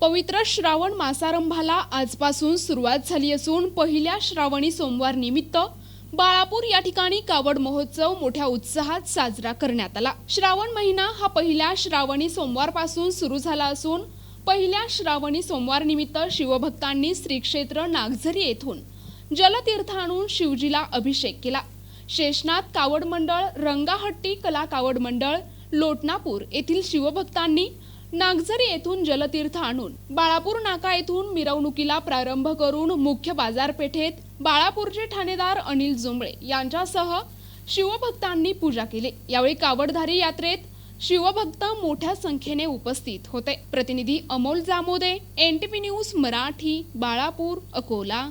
पवित्र श्रावण मासारंभाला आजपासून सुरुवात झाली असून पहिल्या श्रावणी सोमवार निमित्त बाळापूर या ठिकाणी कावड महोत्सव मोठ्या उत्साहात साजरा करण्यात आला. श्रावण महिना हा पहिल्या श्रावणी सोमवारपासून सुरू झाला असून पहिल्या श्रावणी सोमवार निमित्त शिवभक्तांनी श्रीक्षेत्र नागझरी येथून जलतीर्थ आणून शिवजीला अभिषेक केला. शेषनाथ कावड मंडळ रंगाहट्टी कला कावड मंडळ लोटनापूर येथील शिवभक्तांनी नागझरी येथून जलतीर्थ आणून बाळापूर नाका येथून मिरवणुकीला प्रारंभ करून मुख्य बाजारपेठेत बाळापूरचे ठाणेदार अनिल जुंबळे यांच्यासह शिवभक्तांनी पूजा केली. यावेळी कावडधारी यात्रेत शिवभक्त मोठ्या संख्येने उपस्थित होते. प्रतिनिधी अमोल जामोदे एनटीपी न्यूज मराठी बाळापूर अकोला.